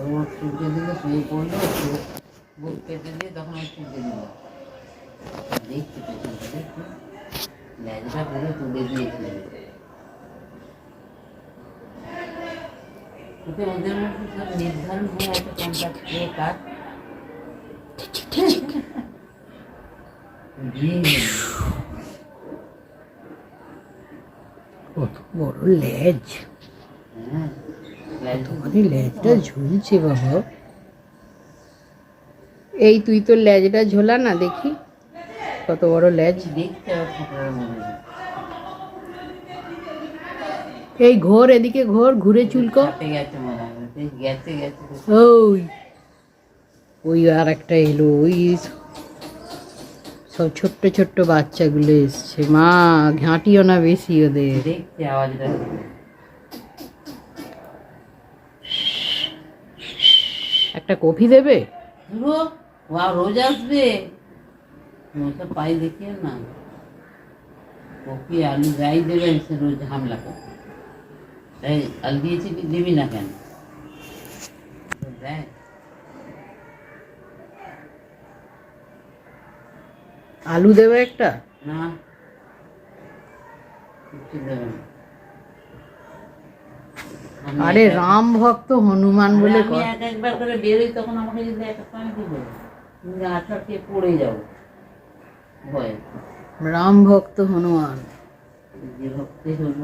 চুলকে দিলে শুয়ে পড়লো শুয়ে- বুক পেতে দিয়ে তখন আমি চুলকে দিলাম দেখছি পেছনটা দেখছি লেজটা পুরো তুলে দিয়েছিল ওকে ওদের মধ্যে সব নির্ধারণ হয়ে আছে কোনটা কে কার দিয়ে দিল। কত বড় লেজ হ্যাঁ লেজ মানে লেজটা ঝুলছে বাবা। এই তুই তো লেজটা ঝোলা না দেখি। কত বড় দেখতে হয়। এই ঘোর এদিকে ঘোর ঘুরে চুলকো ওই ওই আর একটা এলো ওই সব ছোট্ট ছোট্ট বাচ্চাগুলো এসছে। মা ঘাঁটিও না বেশি ওদের। দেখছে আওয়াজটা। একটা কফি দেবে? ওয়া রোজ আসবে। ওসব পাই দেখিয়ে না। কপি আলু যাই দেবে সে রোজ হামলা করে তাই আলু দিয়েছি দিবি না কেন? দেয় আলু দেবে একটা? না কিছু দেবে না। আরে রাম ভক্ত হনুমান বলে আমি এক একবার করে বেরোই তখন আমাকে যদি একটা পানি দিব তুমি আটকে পড়ে যাব ভয়। রাম ভক্ত হনুমান। ভক্তি হল